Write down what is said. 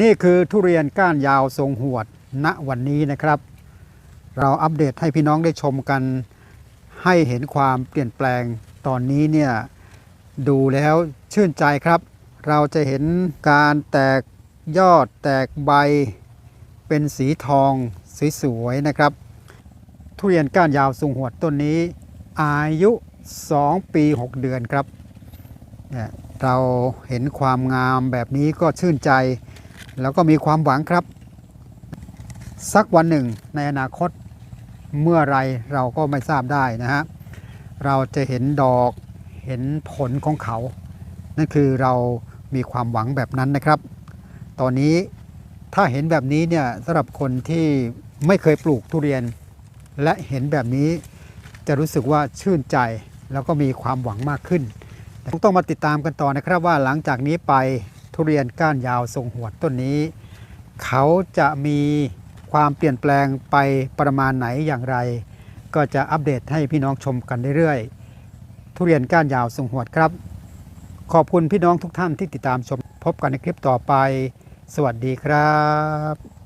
นี่คือทุเรียนก้านยาวทรงหวดณวันนี้นะครับ เราอัปเดตให้พี่น้องได้ชมกัน ให้เห็นความเปลี่ยนแปลงตอนนี้เนี่ยดูแล้วชื่นใจครับ เราจะเห็นการแตกยอดแตกใบเป็นสีทองสวยๆนะครับ ทุเรียนก้านยาวทรงหวดต้นนี้ อายุ 2 ปี 6 เดือนครับเนี่ยเราเห็นความงามแบบนี้ก็ชื่นใจ แล้วก็มีความหวังครับ สักวันหนึ่งในอนาคตเมื่อไรเราก็ไม่ทราบได้นะฮะเราจะเห็นดอกเห็นผลของเขา นั่นคือเรามีความหวังแบบนั้นนะครับ ตอนนี้ถ้าเห็นแบบนี้เนี่ยสำหรับคนที่ไม่เคยปลูกทุเรียน และเห็นแบบนี้จะรู้สึกว่าชื่นใจแล้วก็มีความหวังมากขึ้นต้องมาติดตามกันต่อนะครับว่าหลังจากนี้ไป ทุเรียนก้านยาวทรงหวดต้นนี้ เขาจะมีความเปลี่ยนแปลงไปประมาณไหนอย่างไร ก็จะอัปเดตให้พี่น้องชมกันเรื่อยๆทุเรียนก้านยาวทรงหวดครับ ขอบคุณพี่น้องทุกท่านที่ติดตามชมพบกันในคลิปต่อไป สวัสดีครับ